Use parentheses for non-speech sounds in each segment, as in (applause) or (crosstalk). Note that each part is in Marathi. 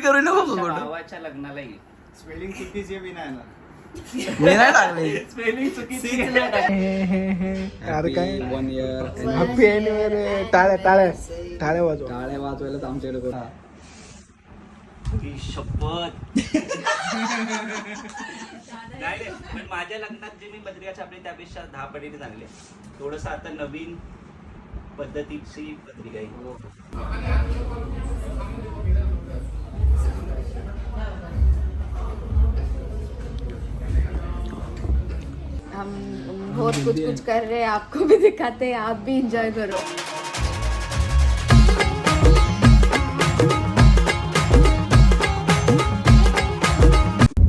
करू नको भावाच्या लग्नाला स्पेलिंग चुकीची आहे मी नाही ना मी नाही टाकले स्पेलिंग चुकीची आहे. अरे काय? वन इयर हॅपी अॅनिव्हर्सरी टाळ्या टाळ्या. टाळ्या वाजवा. टाळ्या वाजवायला आमच्याकडे करू ही. शपथ. नाही रे, पण माझ्या लग्नात जे मी पत्रिका छापली त्यापेक्षा दहा पटीने चांगले थोडस आता नवीन पद्धतीची पत्रिका आहे हम बहुत कुछ कुछ कर रहे हैं आपको भी दिखाते हैं आप भी इंजॉय करो।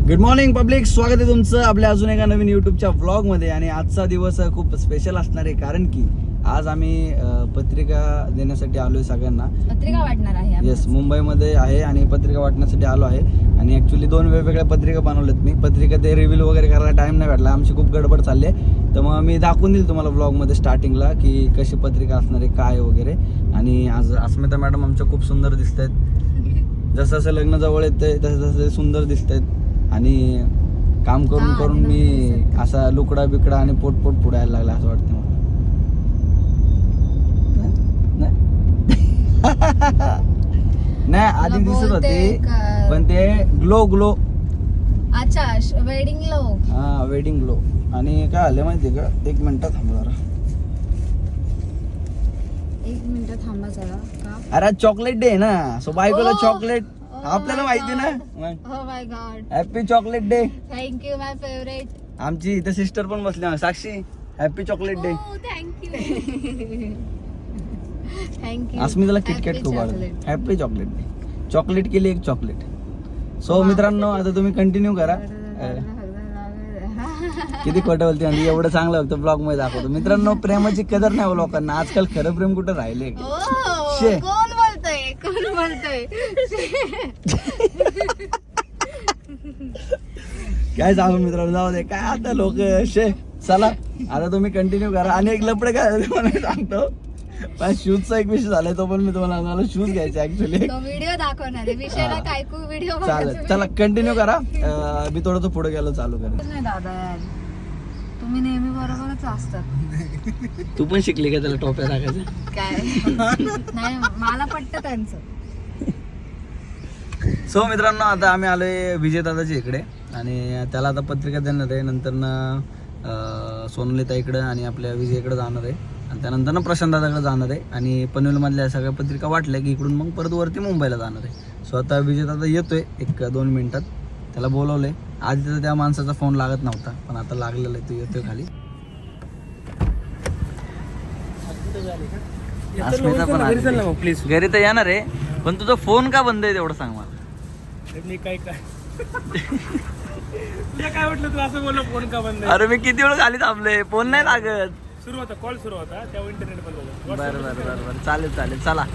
गुड मॉर्निंग पब्लिक स्वागत आहे तुमचं आपल्या अजून एका नवीन युट्यूबच्या व्लॉगमध्ये. आणि आजचा दिवस खूप स्पेशल असणार आहे. कारण की आज आम्ही पत्रिका देण्यासाठी आलोय सगळ्यांना. पत्रिका वाटणार आहे. येस मुंबईमध्ये आहे आणि पत्रिका वाटण्यासाठी आलो आहे. आणि ॲक्च्युली दोन वेगवेगळ्या पत्रिका बनवल्यात मी. पत्रिका ते रिव्ह्यू वगैरे करायला टाइम नाही भेटला. आमची खूप गडबड चालली आहे. तर मग मी दाखवून देईल तुम्हाला ब्लॉगमध्ये स्टार्टिंगला की कशी पत्रिका असणार आहे काय वगैरे. आणि आज अस्मिता मॅडम आमच्या खूप सुंदर दिसत आहेत जसं जसं लग्न जवळ येतं तसं तसं ते सुंदर दिसत आहेत आणि काम करून करून मी असा लुकडा बिकडा आणि पोट पोट पुढे यायला लागला असं वाटतं मला नाही आधी दिसत होते का- पण ते ग्लो ग्लो. अच्छा वेडिंग लो हा वेडिंग ग्लो. आणि काय आलं माहितीये का? एक मिनिट थांबा जरा. एक मिनिट थांबा जरा का? अरे चॉकलेट डे आहे ना. सो बायकोला Oh, चॉकलेट oh आपल्याला my माहिती ना? God. हो my god happy chocolate day thank you my favourite आमची इथे सिस्टर पण बसली. Sakshi. Happy chocolate day thank you thank you अस्मिताला KitKat खूप आवडतं हॅपी चॉकलेट चॉकलेट केली एक चॉकलेट सो मित्रांनो आता तुम्ही कंटिन्यू करा. किती खोटं बोलते म्हणजे एवढं चांगलं होतं ब्लॉगमध्ये दाखवतो. मित्रांनो (laughs) प्रेमाची कदर नाही हो लोकांना. आजकाल खरं प्रेम कुठं राहिले शे. कोण बोलतोय? कोण बोलतोय? (laughs) काय सांगू मित्रांनो जाऊ दे. काय आता लोक शे. चला आता तुम्ही कंटिन्यू करा. आणि एक लपडे काय सांगतो. पण शूजचा एक विषय झालाय तो पण मी तुम्हाला. मला शूज घ्यायचे ऍक्च्युली व्हिडिओ दाखवणार आहे. विषयाला काय कू व्हिडिओ चालेल. चला कंटिन्यू करा. अं, मी थोडं पुढे गेलो चालू करेन. नाही दादा. यार तुम्ही नेहमी बरोबरच असतात. तू पण शिकली का त्याला टोप्या टाकायच्या काय? नाही मला पटत त्यांचं. सो मित्रांनो आता आम्ही आलोय विजयदादाच्या इकडे. आणि त्याला आता पत्रिका देणार आहे. नंतर सोनलिता इकडं आणि आपल्या विजयकडे जाणार आहे. आणि त्यानंतर प्रशांत दादाकडे जाणार आहे आणि पनवेलमधल्या सगळ्या पत्रिका वाटल्या की इकडून मग परत वरती मुंबईला जाणार आहे. सो आता विजयदादा येतोय एक दोन मिनिटात. त्याला बोलवलंय. आधी तर त्या माणसाचा फोन लागत नव्हता पण आता लागलेला आहे तो येतोय खाली. अस्मिता पण आली. प्लीज घरी तर येणार आहे पण तुझा फोन का बंद आहे तेवढं सांग मला. मी काय काय? तुला काय वाटलं तू असं बोललं फोन का बंद आहे? अरे मी किती वेळ खाली थांबले फोन नाही लागत. सुरू होता कॉल सुरू होता तेव्हा इंटरनेट बंद होतं. बरं बरं बरं बरं. चालेल चालेल. चला.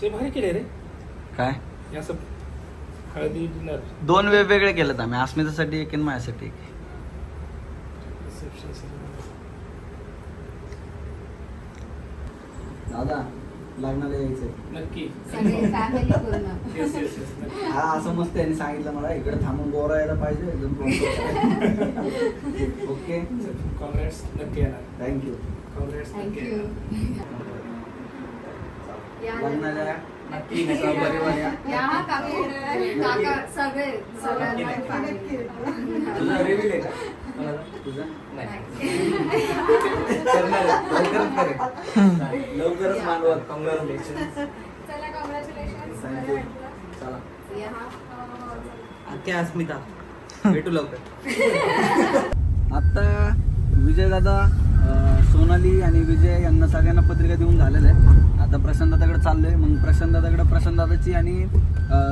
शे भारी केले रे. काय? हे असं हळदी डिनर दोन वेगवेगळे केलेत आम्ही. अस्मितासाठी एक आणि माझ्यासाठी एक. रिसेप्शन दादा लग्नाला यायचंय नक्की. सगळे फॅमिली पूर्ण. येस येस येस नक्की. हा असं मस्त यांनी सांगितलं मला इकडे थांबून गोरा यायला पाहिजे एकदम (laughs) ओके? कॉंग्रॅट्स नक्की येणार. थँक्यू नक्की थँक्यू येणार. लग्नाला या. नक्की परिवार या. या हा काकू काका सगळे सगळ्यांना. family. (laughs) तुझा reveal आहे का? लवकरच मांडवा कॉंग्रॅच्युलेशन चला कॉंग्रॅच्युलेशन चला अस्मिता भेटू लवकर आता विजय दादा सोनाली आणि विजय यांना सगळ्यांना पत्रिका देऊन झालेलं आहे आता प्रशांत दादाकडे चाललोय. मग प्रशांत दादाकडे प्रशांत दादाची आणि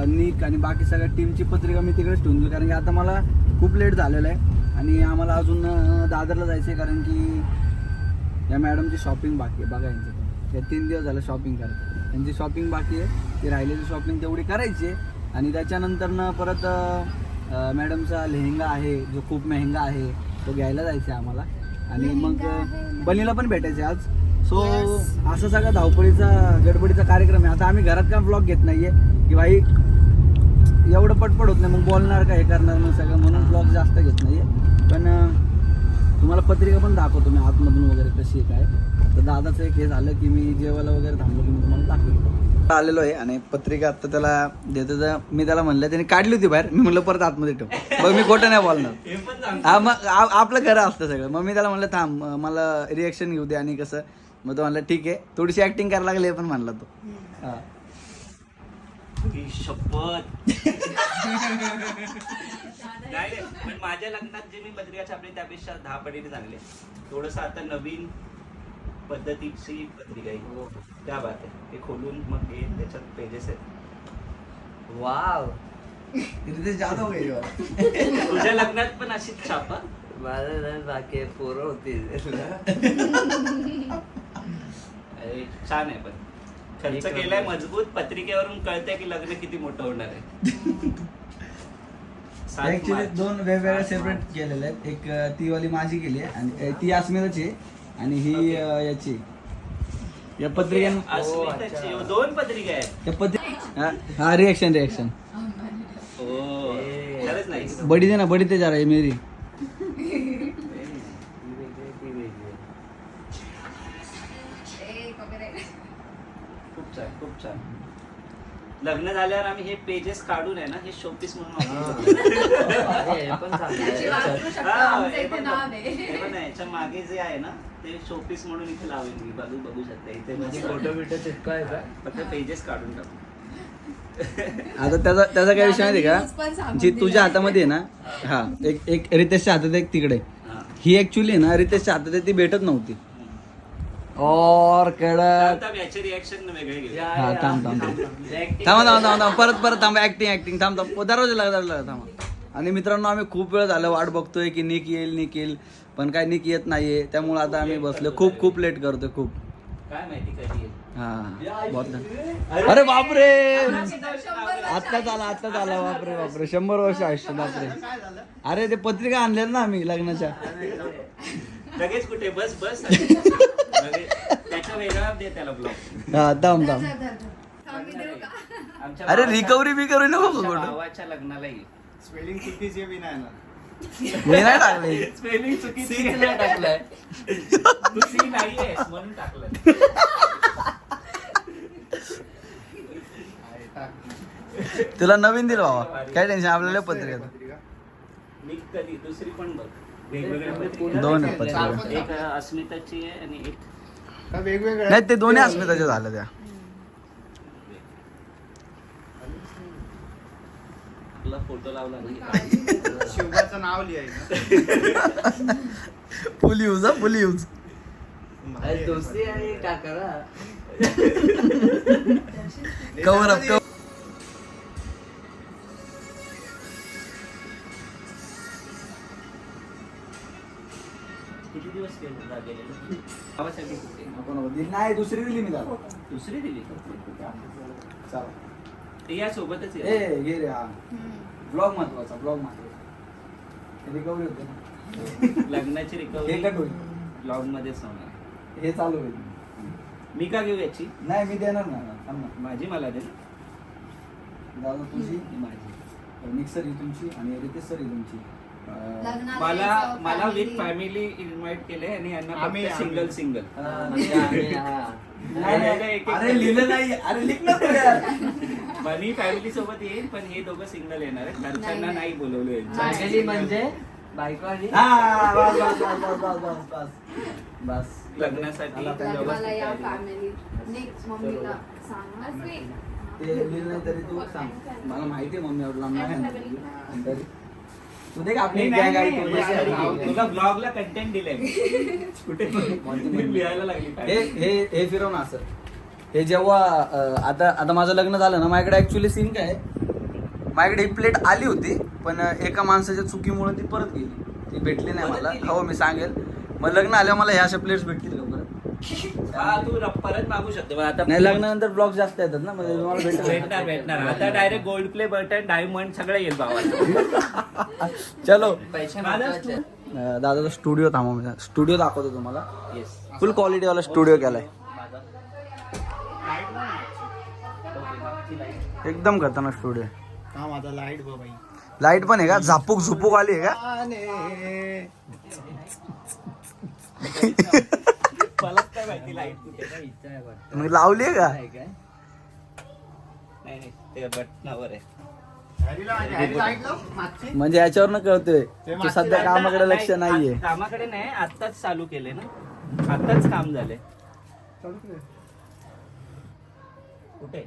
निक आणि बाकी सगळ्या टीमची पत्रिका मी तिकडेच ठेवून देऊ कारण की आता मला खूप लेट झालेलं आहे. आणि आम्हाला अजून दादरला जायचं आहे कारण की या मॅडमची शॉपिंग बाकी आहे. बघा यांचं पण. या तीन दिवस झालं शॉपिंग करतात त्यांची शॉपिंग बाकी आहे. ती राहिलेली शॉपिंग तेवढी करायची आहे. आणि त्याच्यानंतरनं परत मॅडमचा लेहंगा आहे जो खूप मेहंगा आहे तो घ्यायला जायचा आहे आम्हाला. आणि मग आहे. बनीला पण भेटायचे आज. सो असं सगळं धावपळीचा गडबडीचा कार्यक्रम आहे. आता आम्ही घरात काय ब्लॉग घेत नाहीये की भाई एवढं पटपट होत नाही. मग बोलणार का हे करणार मग सगळं म्हणून ब्लॉग जास्त घेत नाही पण तुम्हाला पत्रिका पण दाखवतो मी आतमधून वगैरे कशी आहे काय. तर दादाचं एक हे झालं की मी जेवायला वगैरे थांबलो की मी तुम्हाला दाखवतो. आलेलो आहे आणि पत्रिका आता त्याला देतो तर मी त्याला म्हणलं त्याने काढली होती बाहेर. मी म्हणलं परत आतमध्ये ठेव. मग मी खोटं नाही बोलणार. हे मग आ- आपलं खरं असतं सगळं. मग मी त्याला म्हणलं थांब मला रिॲक्शन घेऊ दे आणि कसं. मग तो म्हणलं ठीक आहे. थोडीशी ऍक्टिंग करायला लागली पण म्हणला तो. हा. ही शपथ. नाही रे, पण माझ्या लग्नात जे मी पत्रिका छापली त्यापेक्षा दहा पटीने चांगले. थोडस आता नवीन पद्धतीची पत्रिका आहे. त्या बात आहे. हे खोलून मग हे त्याच्यात पेजेस आहेत. वाव. रितेश जाधव आहे ह्यो. तुझ्या लग्नात पण अशीच छापा माझं ना बाकी पोरं होतील (laughs) अरे, छान आहे पण. खर्च केलाय. मजबूत पत्रिकेवरून कळतंय की लग्न किती मोठं होणार आहे. (laughs) ऍक्च्युली. दोन वेगवेगळ्या सेपरेट. केलेल्या आहेत. एक ती वाली माझी केली आहे आणि ती अस्मिताची आहे आणि ही याची या पत्रिका दोन पत्रिका आहेत. त्या पत्रिका हा रिएक्शन रिएक्शन हो. खरंच नाही. बडी दे ना बडी ते जा रहा है मेरी. लग्न झाल्यावर आम्ही हे पेजेस काढून आहे ना हे शोपीस म्हणून. (laughs) याच्या मागे जे आहे ना ते शोपीस म्हणून इथे लावेल मी. बघू बघू शकता. इथे म्हणजे फोटो बिटो चिटकायचा फक्त पेजेस काढून टाकू. आता त्याचा त्याचा काय विषय माहिती का? जी तुझ्या हातामध्ये आहे ना हा एक एक रितेशच्या हातात एक तिकडे. हा. ऍक्च्युली ना रितेशच्या हातात आहे, ती भेटत नव्हती. और कडक. हा थांब थांब थांब. थांबा थांबा थांबा थांबा. परत परत थांबा ऍक्टिंग ऍक्टिंग थांब थांब. दरवाजा लागा दरवाजा लागा, थांबा. आणि मित्रांनो आम्ही खूप वेळ झालं वाट बघतोय की निक येईल निक येईल. पण काय निक येत नाहीये. त्यामुळे आता आम्ही बसलो. खूप खूप लेट करतोय खूप. काय माहिती कधी आहे. हा. बहुत. अरे बापरे! आत्ताच आला आत्ताच आला बापरे बापरे. शंभर वर्ष आयुष्य बापरे. अरे ते पत्रिका आणल्या ना आम्ही लग्नाच्या. लगेच कुठे? बस बस. (laughs) लगेच. त्याचा वेगळा दे त्याला ब्लॉग हा थांब थांब आमच्या अरे रिकव्हरी बिकव्हरी नको आमच्या भावाच्या लग्नाला ये. स्पेलिंग चुकीची आहे विना येणार. मी नाही टाकले स्पेलिंग चुकीची नाही टाकलंय. तू सी म्हणून टाकलं तुला नवीन दिलं बाबा काय टेन्शन आपल्याला पत्रिका पत्रिका? मी कधी दुसरी पण बघ. वेगवेगळ्या. दोन आहेत पत्रिका एक अस्मिताची आहे आणि एक का वेगवेगळं नाही ते दोन्ही अस्मिताच्या झाल्या त्या. आपला फोटो लावला नाही शिवबाचं नाव लिहायचं फुल यूज हा फुल यूज अरे दोस्ती आणि टाकरा कवर अप कुठे नाही दुसरी दिली मी त्याला. दुसरी दिली? चला. ते या सोबतच ए आहे. घे रे हा. ब्लॉग महत्त्वाचा ब्लॉग महत्त्वाचा. रिकव्हरी होते ना. लग्नाची हे रिकव्हरी कट होईल. ब्लॉग मध्येच होणार हे चालू होईल. मी का घेऊ याची? नाही मी देणार ना थांब ना. माझी मला दे दादा तुझी? माझी. मिक्सर ही तुमची आणि रितेश सर ही तुमची. मला मला विथ. फॅमिली इन्व्हाइट केले आणि यांना सिंगल. सिंगल आम्ही नाही, नाही. अरे लिहिलं नाही. अरे लिख ना तू यार मी फॅमिली सोबत येईल पण हे दोघं सिंगल येणार आहेत. घरच्यांना नाही. नाही बोलवलं फॅमिली म्हणजे बायको आणि हा बस बस बस बस बस बस बस. लग्नासाठी मला व्यवस्थित लग्नाला या तयारी. फॅमिली नेक्स्ट मम्मीला सांगा. ते लिहिलं नाही तरी तू सांग. मला माहिती आहे मम्मी एवढं नाही आपली नाही, गॅंग नाही, आहे नाही, पूर्ण. नाही, तुला ब्लॉगला कंटेंट दिलंय मी. (laughs) कुठे कोणती लिहायला लागली हे. हे हे फिरव ना असं हे जेव्हा अं, आता आता माझं लग्न झालं ना माझ्याकडे ऍक्च्युली सीन काय आहे? माझ्याकडे ही प्लेट आली होती पण अं, एका माणसाच्या चुकीमुळे ती परत गेली ती भेटली नाही मला गेली? हो मी सांगेल मग लग्न आल्यावर मला ह्या अशा प्लेट्स भेटतील का परत (laughs) हा तू र- परत मागू शकतो. पण आता नाही लग्नानंतर ब्लॉग जास्त येतात ना म्हणजे तुम्हाला भेटणार भेटणार. आता direct gold play button diamond सगळं येईल भावाला. चलो. पैसे माझा महत्त्वाचे आहेत. अं, दादाचा स्टुडिओ थांबा स्टुडिओ दाखवतो तुम्हाला. येस फुल क्वालिटीवाला स्टुडिओ केलाय. एकदम खतरनाक स्टुडिओ काम आता लाइट लाइट पण आहे का? झापूक झुपूक आली आहे का? (laughs) लाइट कुठे (laughs) काय इच्छा आहे वाटतं. मग लावली का? आहे काय? नाही नाही ते बटनावर आहे. लाइट लाव मागची? म्हणजे याच्यावरनं कळतोय ते तू सध्या कामाकडे लक्ष नाही, नाहीये. कामाकडे नाही आत्ताच चालू केले ना. आत्ताच काम झाले. कुठे.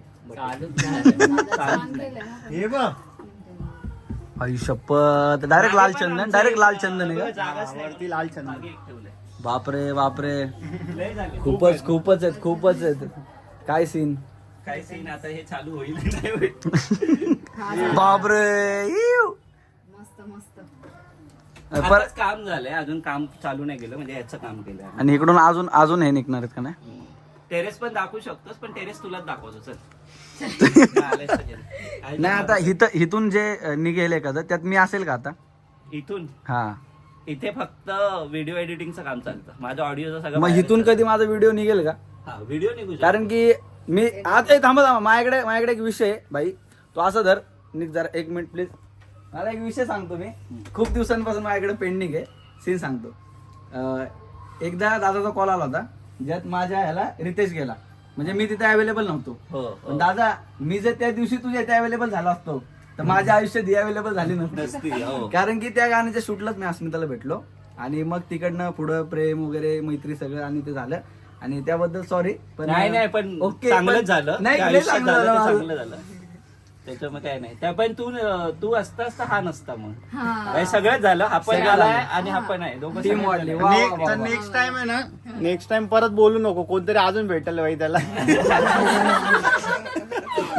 हे बघ. आई शपथ डायरेक्ट लाल चंदन डायरेक्ट लाल चंदन आहे का? जागाच नाही. वरती लाल चंदन. मागे एक ठेवलंय. बापरे बापरे. खूपच खूपच आहेत खूपच आहेत. काय सीन काय सीन आता हे चालू होईल नाही होईल. (laughs) बापरे. इव. मस्त मस्त. पर आताच काम झालंय अजून काम चालू नाही केलं म्हणजे याचं काम केलं. आणि इकडून अजून अजून हे निघणार आहेत का नाही? टेरेस पण दाखवू शकतोस पण टेरेस तुलाच दाखवतो चल. (laughs) आलंय सगळे. नाही आता इथं इथून जे अ, निघेल एखादं त्यात मी असेल का आता? इथून? हा. इथे फक्त व्हिडिओ एडिटिंगचं काम चालतं. माझं ऑडिओचं सगळं मग इथून चालतं. कधी माझा व्हिडिओ निघेल का? हा व्हिडिओ निघू शकतो. कारण की मी आता थांबा थांबा. माझ्याकडे माझ्याकडे एक विषय आहे भाई तो असं धर. निघ जरा एक मिनिट प्लीज मला एक विषय सांगतो मी. खूप दिवसांपासून माझ्याकडे पेंडिंग आहे. सीन सांगतो. अं, एकदा दादाचा कॉल आला होता ज्यात माझ्या ह्याला रितेश गेला. म्हणजे मी तिथे अवेलेबल नव्हतो. हो पण हो. दादा मी जर त्या दिवशी तुझ्या इथे अवेलेबल झाला असतो तर माझ्या आयुष्यात ही अवेलेबल झाली नसती हो. कारण की त्या गाण्याच्या शूटलाच मी अस्मिताला भेटलो. आणि मग तिकडनं पुढं प्रेम वगैरे मैत्री सगळं आणि ते झालं. आणि त्याबद्दल सॉरी पण नाही नाही पण ओके, चांगलंच झालं. नाही त्या लय आयुष्यात चांगलं झालं ते झालं चांगलं झालं. त्याच्यामुळे काय नाही. त्या पण तू तू असतास तर हा नसता मग. हा. सगळंच झालं हा पण सगळं आलाय झालं. आणि हा पण आहे. दोघं Team सगळेच वाढली. झाले. वा, वा, ने- वा, तर वा. नेक्स्ट टाइम आहे ना नेक्स्ट टाइम परत बोलू नको. कोणतरी अजून भेटेल बाई त्याला. (laughs)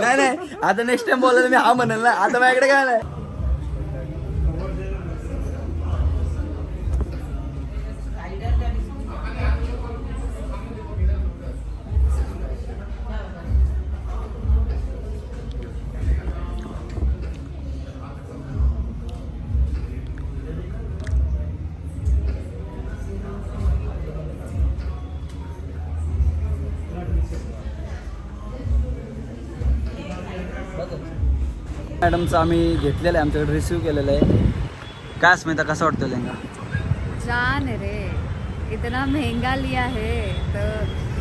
नाही नाही. आता नेक्स्ट टाइम बोलायला मी हा म्हणेल ना. आता माझ्याकडे काय नाही मॅडमचं आम्ही घेतलेलं आहे आमच्याकडे रिसिव्ह केलेलं आहे. काय स्मिता कसं वाटतं लेंगा जान रे. इतना महंगा लिया है तो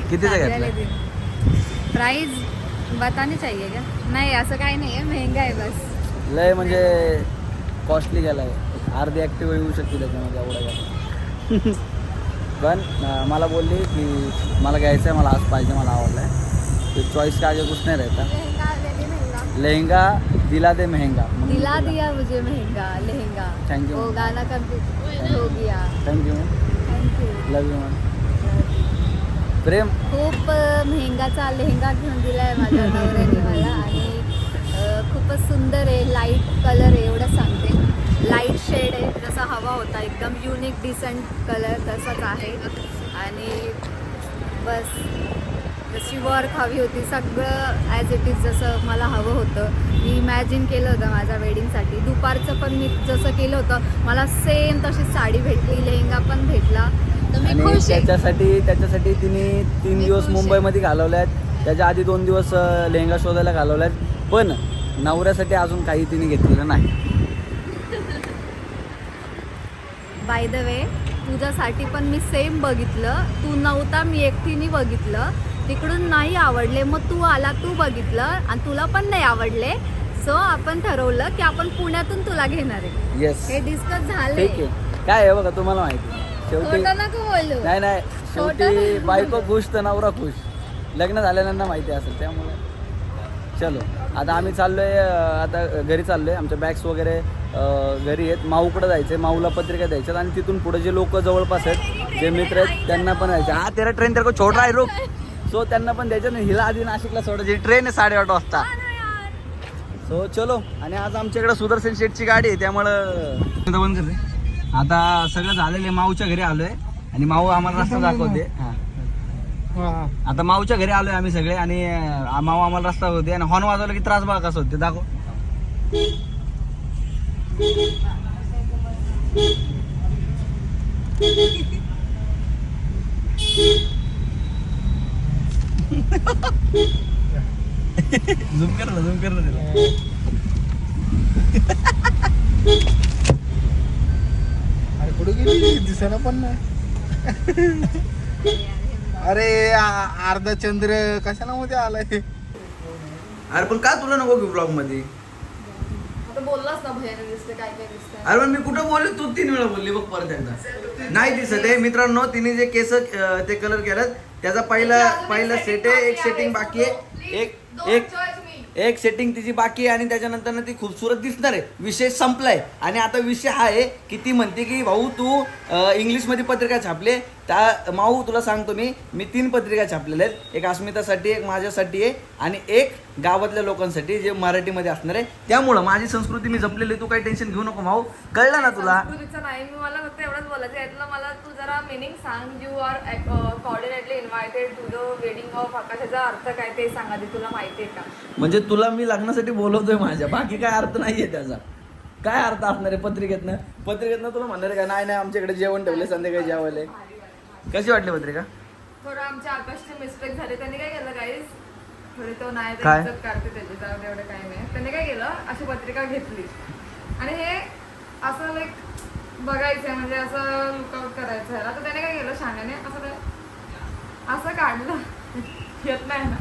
कितीचा घेतलाय? प्राइस बतानी चाहिए क्या? नाही असं काही नाही आहे महंगा आहे बस. लय म्हणजे कॉस्टली गेला आहे अर्धी ॲक्टिव्ह येऊ शकते त्याच्यामध्ये एवढा गेला (laughs) पण मला बोलली की मला घ्यायचं आहे मला आज पाहिजे मला आवडला आहे तो चॉईस का आगे कुछ नहीं रहता लहंगा दिला दे महंगा. दिला दिया मुझे महंगा लहंगा. Thank you. वो गाना कंप्लीट हो गया. Thank you thank you love you Prem. खूप मेहंगाचा लेहंगा घेऊन दिलाय माझ्या नवऱ्याने मला. आणि खूपच सुंदर आहे. लाइट कलर आहे एवढं सांगते. लाइट शेड आहे. जसा हवा होता एकदम युनिक डिसेंट कलर तसाच आहे. आणि बस. जशी वर्क हवी होती सगळं ॲज इट इज जसं मला हवं होतं. मी इमॅजिन केलं होतं माझ्या वेडिंगसाठी दुपारचं पण मी जसं केलं होतं मला सेम तशी साडी भेटली लेहंगा पण भेटला. तर मी आणि खुश आहे. त्याच्यासाठी त्याच्यासाठी तिने तीन मी दिवस खुश आहे. मुंबईमध्ये घालवले आहेत त्याच्या आधी दोन दिवस अं, लेहंगा शोधायला घालवले आहेत पण नवऱ्यासाठी अजून काही तिने घेतलेलं नाही. बाय द वे तुझ्यासाठी पण मी सेम बघितलं. तू नव्हता मी एकटीने बघितलं. तिकडून नाही आवडले. मग तू आला तू बघितलं आणि तुला पण नाही आवडले. सो आपण ठरवलं की आपण पुण्यातून तुला घेणार आहे. येस हे डिस्कस झाले ठीक आहे. काय आहे बघा तुम्हाला माहिती शेवटी खोटं नको बोलू. नाही नाही. शेवटी. बायको खुश तर नवरा खुश. लग्न झालेल्यांना माहिती असेल त्यामुळे. चलो. आता आम्ही चाललोय अं, आता घरी चाललोय. आमच्या बॅग्स वगैरे अं, घरी आहेत. माऊकडे जायचंय माऊला पत्रिका द्यायच्यात आणि तिथून पुढे जे लोक जवळपास आहेत जे मित्र आहेत त्यांना पण द्यायचे हा तेरा ट्रेन तर छोटा आहे रोक. सो त्यांना पण द्यायचं नाही. हिला आधी नाशिकला सोडायची. ट्रेन आहे साडेआठ वाजता. सो चलो. आणि आज आमच्याकडे सुदर्शन शेठची गाडी आहे. त्यामुळं बंद करते. आता सगळं झालेलं आहे. माऊच्या घरी आलोय. आणि माऊ आम्हाला रस्ता दाखवते. हा. आता माऊच्या घरी आलोय आम्ही सगळे. आणि माऊ आम्हाला रस्ता होते आणि हॉर्न वाजवलं की त्रास बघा कसं होते. दाखव. (laughs) झूम कर ना झूम कर ना अरे कुठे गेली दिसायला पण नाही. अरे अर्धा चंद्र कशाला मध्ये आलाय? अरे पण का तुला नको घेऊ ब्लॉगमध्ये? आता बोललास ना भयानक दिसते काय काय दिसतंय. अरे पण मी कुठं बोलले? तू तीन वेळा बोलली बघ परत एकदा. नाही दिसत आहे. मित्रांनो तिने जे केस ते कलर केलं त्याचा पहिला पहिला सेट आहे एक सेटिंग बाकी आहे. एक एक एक सेटिंग तिची बाकी आहे आणि त्याच्यानंतर ना ती खूपसुरत दिसणार आहे. विषय संपलाय. आणि आता विषय हा आहे की ती म्हणते की भाऊ तू इंग्लिशमध्ये पत्रिका छापले. त्या माऊ तुला सांगतो मी मी तीन पत्रिका छापलेल्या आहेत. एक अस्मितासाठी एक माझ्यासाठी आहे आणि एक गावातल्या लोकांसाठी जे मराठीमध्ये असणार आहे. त्यामुळं माझी संस्कृती मी जपलेली आहे. तू काही टेन्शन घेऊ नको भाऊ कळलं ना तुला? संस्कृतीचं नाही मी मला फक्त एवढंच बोलायचं आहे. यातलं मला तू जरा मिनिंग सांग. You are cordially invited to the wedding of आकाशाचा अर्थ काय ते सांगा ते तुला माहिती आहे का? म्हणजे तुला मी लग्नासाठी बोलवतोय माझ्या. बाकी काय अर्थ नाहीये त्याचा. काय अर्थ असणार आहे पत्रिकेतनं? पत्रिकेतनं तुला म्हणणार आहे का नाही नाही आमच्याकडे जेवण ठेवले संध्याकाळी जेवायला कशी वाटली पत्रिका? थोडं आमच्या आकाशचे मिस्टेक झाले. त्यांनी काय केलं गाईस थोडे तो नाही ते काय? इज्जत काढते त्याची एवढं काही नाही. त्यांनी काय केलं? अशी पत्रिका घेतली. आणि हे असं लाईक बघायचंय म्हणजे असं लुकआउट करायचं आहे तर त्याने काय केलं? शाण्याने असं असं काढलं. येत नाही ना.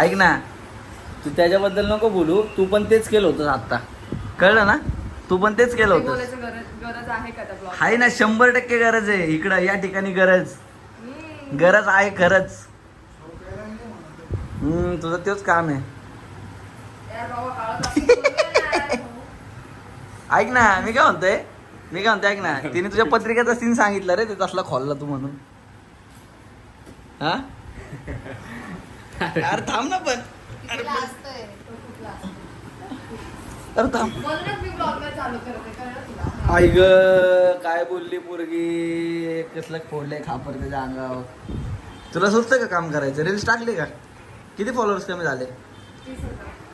ऐक ना. तू त्याच्याबद्दल नको बोलू. तू पण तेच केलं होतं आता कळलं ना? तू पण तेच केलं ते होतं बोलायचं गरज गरज आहे का त्या ब्लॉग आहे ना शंभर टक्के गरज आहे. इकडं या ठिकाणी गरज. गरज आहे खरंच. हम्म तुझं तेच काम आहे. ऐक ना मी काय म्हणतोय? मी काय म्हणतोय ऐक ना. तिने तुझ्या (laughs) पत्रिकेचा सीन सांगितलं रे ते तसला खोलला तू म्हणून. हा? अरे. थांब ना पण. अरे थांब. म्हणूनच मी ब्लॉग चालू करते कळलं तुला? आई ग काय बोलली पोरगी? कसलं फोडलंय खापर त्याच्या अंगावर. तुला सुचतं का काम करायचं? रील्स टाकली का? किती फॉलोअर्स कमी झाले?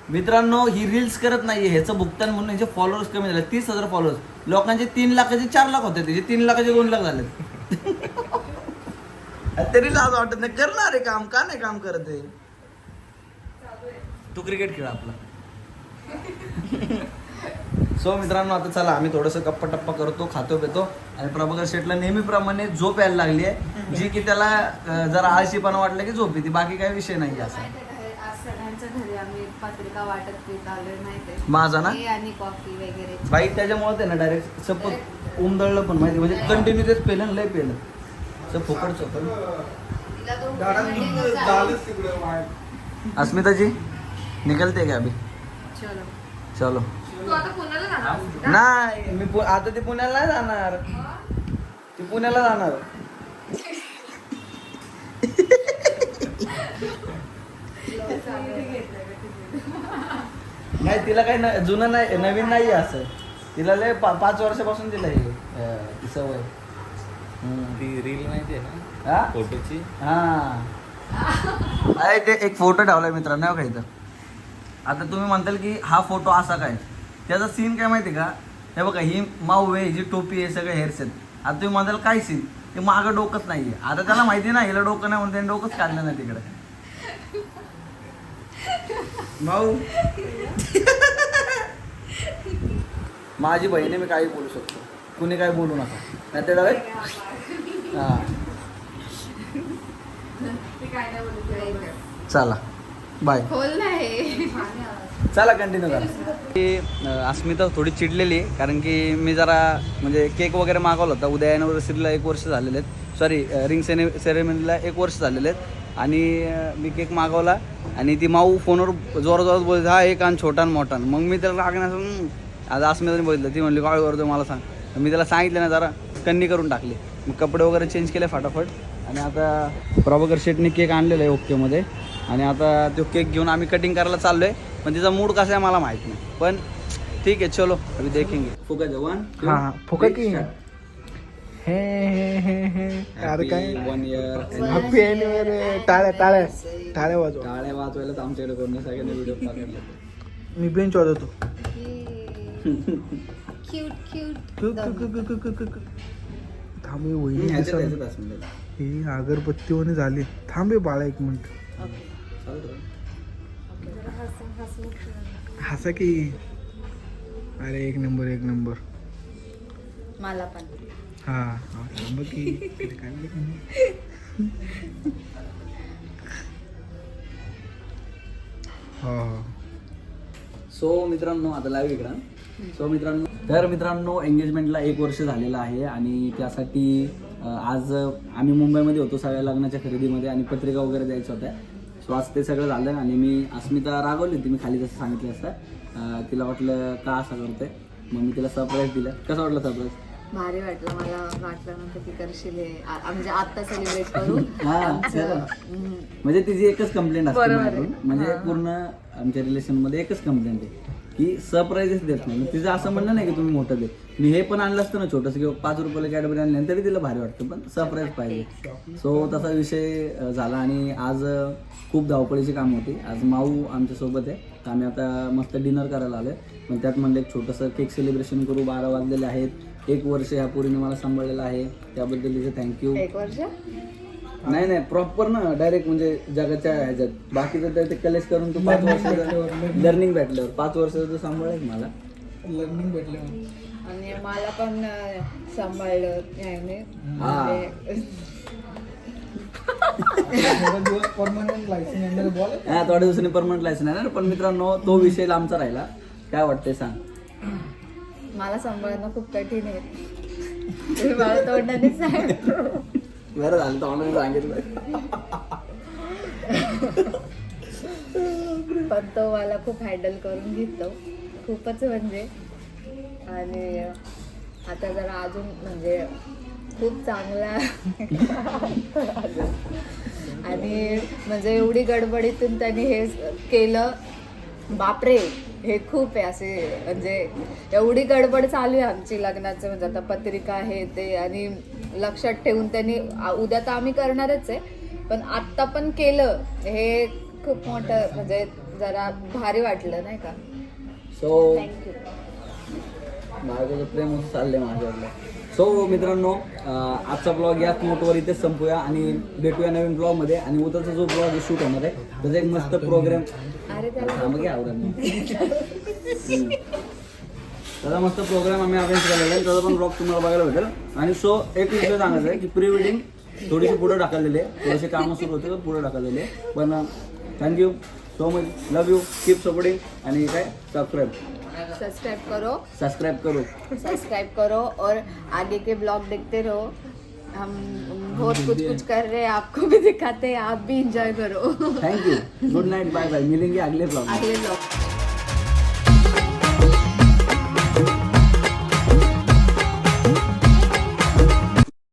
मित्रांनो ही रील्स करत नाहीये. ह्याचं भुगतान म्हणून याचे फॉलोअर्स कमी झाले. तीस हजार फॉलोअर्स लोकांचे तीन लाखाचे चार लाख होते. त्याचे तीन लाखाचे दोन लाख झाले (laughs) तरी लाज वाटत नाही. करणार आहे काम. का नाही काम करत आहे? तू क्रिकेट खेळ आपला. (laughs) सो मित्रांनो आता चला आम्ही थोडंसं गप्पा टप्पा करतो खातो पितो. आणि प्रभाकर शेटला नेहमीप्रमाणे झोप यायला लागली आहे जी की त्याला जरा आळशीपणा वाटलं की झोप येते. बाकी काही विषय नाही असा. माहितीये का आज सगळ्यांच्या घरी आम्ही पत्रिका वाटत पीत आलोय माहितीये माझा ना? हे आणि कॉफी वगैरे. बाईक त्याच्यामुळे ते ना डायरेक्ट सपोज उमदळलं पण माहिती म्हणजे कंटिन्यू तेच पेलं लय पेलं. म्हणजे कसं- अस्मिताजी निकलते का अभि? चलो. चलो तू आता पुण्याला जाणार आहेस का? नाही मी पु- आता ती पुण्याला नाही जाणार. ती पुण्याला जाणार. नाही तिला काही न- जुनं नाही नवीन नाही आहे असं. तिला लय पा- पाच वर्षापासून तिला हे सवय. ती रील माहितीये ना? हा? फोटोची. हा. ते एक फोटो ठेवलाय मित्रांनो काही तर आता तुम्ही म्हणताल की हा फोटो असा काय? त्याचा सीन काय माहिती का? हे बघा ही माऊ आहे ही टोपी आहे सगळे हेअर्स आहेत आता तुम्ही म्हणाल काय सीन ते मागं डोकंच नाहीये. आता त्याला माहिती नाही हिला डोकं नाही म्हणून त्याने डोकंच काढलं नाही तिकडे. माऊ? माझी बहीण आहे मी काही बोलू शकतो. कुणी काही बोलू नका. नाही ते हा. काय नाही चला. बाय खोल नाही. चला कंटिन्यू करा. की अस्मिता थोडी चिडलेली आहे कारण की मी जरा म्हणजे केक वगैरे मागवला होता. उद्या अॅनिव्हर्सरीला एक वर्ष झालेले आहेत. सॉरी रिंग सेने सेरेमनीला एक वर्ष झालेले आहेत. आणि मी केक मागवला. आणि ती माऊ फोनवर जोराजोरात बोलत हा एक आणि छोटा आणि मोठा. मग मी त्याला लागण्याचं आता अस्मिताने बघितलं. ती म्हणली काय करतो मला सांग. मी त्याला सांगितलं ना जरा कन्नी करून टाकली. मग कपडे वगैरे चेंज केले फटाफट. आणि आता प्रभाकर शेटने केक आणलेला आहे ओकेमध्ये आणि आता तो केक घेऊन आम्ही कटिंग करायला चाललो आहे पण तिचा मूड कसा आहे मला माहीत नाही. पण ठीक आहे चलो अभी देखेंगे. फुका जवान हा हा. फुका की? हे हे हे हे. अरे काय? वन इयर हॅपी एनिवर टाळ्या टाळ्या टाळ्या वाजवा. टाळ्या वाजवायला आमच्याकडे करून सगळ्यांनी व्हिडिओ टाकले मी बेंच वाजवतो. क्यूट क्यूट कु- कु- कु- कु- कु- कु- कु- कु. थांब हे दिसत ही अगरबत्तीवाने झाली. थांबे बाळा एक मिनिट. हसा की? अरे एक नंबर एक नंबर. मला पण. हा हा, की. काय. हो हो. सो मित्रांनो आता लाईव्ह इकडं. सो मित्रांनो तर मित्रांनो एंगेजमेंटला एक वर्ष झालेलं आहे आणि त्यासाठी आज आम्ही मुंबईमध्ये होतो सगळ्या लग्नाच्या खरेदीमध्ये आणि पत्रिका वगैरे द्यायच्या होत्या. सो आज ते सगळं झालं आणि मी अस्मिता रागवली होती मी खाली जसं सांगितलं असतं. तिला वाटलं का असं करते मग मी तिला सरप्राईज दिलं. कसं वाटलं सरप्राईज भारी वाटलं. मला वाटलं नव्हतं की करशील. आ- आ- (laughs) म्हणजे आता सेलिब्रेट करू. तिची एकच कंप्लेंट असते. म्हणजे पूर्ण आमच्या रिलेशनमध्ये एकच कंप्लेंट आहे की सरप्राईजच देत नाही. तिचं असं म्हणणं नाही की तुम्ही मोठं दे. मी हे पण आणलं असतं ना छोटंसं किंवा पाच रुपयाला कॅडबरी आणलं तरी तिला भारी वाटतं पण सरप्राईज पाहिजे. सो तसा विषय झाला आणि आज खूप धावपळीची काम होती. आज माऊ आमच्यासोबत आहे. तर आम्ही आता मस्त डिनर करायला आलोय. मग त्यात म्हणलं एक छोटंसं केक सेलिब्रेशन करू. बारा वाजलेले आहेत. एक वर्ष ह्या पोरीने मला सांभाळलेलं आहे. त्याबद्दल तिचे थँक्यू एक वर्ष? नाही नाही प्रॉपर ना. डायरेक्ट म्हणजे जगाच्या ह्याच्यात. बाकीचं तर ते कलेक्ट करून तू पाच वर्ष लर्निंग भेटल्यावर. पाच वर्ष तू सांभाळेल मला. लर्निंग भेटले आणि मला पण सांभाळलं. याने हा. हा थोड्या दिवसांनी परमनंट लायसन आहे ना पण मित्रांनो तो विषय लांबचा राहिला. काय वाटतंय सांग? मला सांभाळणं खूप कठीण आहे. मला तोंडाने सांग बरं झालं सांगितलं. पण तो मला खूप हँडल करून घेतो. खूपच म्हणजे. आणि आता जरा अजून म्हणजे खूप चांगला आणि म्हणजे एवढी गडबडीतून त्यांनी हे केलं. बापरे हे खूप आहे असे म्हणजे एवढी गडबड चालू आहे आमची लग्नाचं. म्हणजे आता पत्रिका आहे ते आणि लक्षात ठेवून त्यांनी उद्या तर आम्ही करणारच आहे पण आत्ता पण केलं. हे खूप मोठं म्हणजे जरा भारी वाटलं नाही का? सो थँक्यू बायकोचं प्रेम चाललंय माझ्याकडलं सो मित्रांनो आजचा ब्लॉग याच नोटवर इथेच संपूया आणि भेटूया नवीन ब्लॉगमध्ये आणि उद्याचा जो ब्लॉग आहे शूट होणार आहे त्याचा एक मस्त प्रोग्राम. त्याचा मस्त प्रोग्राम आम्ही अरेंज केलेला आहे. त्याचा पण ब्लॉग तुम्हाला बघायला भेटेल. आणि सो एक विषय सांगायचं आहे की प्री वेडिंग थोडीशी पुढे ढकललेली आहे. थोडेसे कामं सुरू होते तर पुढे ढकललेले आहे. पण thank you so much love you keep supporting आणि काय? सबस्क्राईब सब्सक्राइब करो। सब्सक्राइब करो। सब्सक्राइब करो और आगे के ब्लॉग देखते रहो। हम बहुत कुछ कुछ कर रहे हैं आपको भी दिखाते हैं आप भी इंजॉय करो। Thank you good night bye bye मिलेंगे अगले ब्लॉग अगले ब्लॉग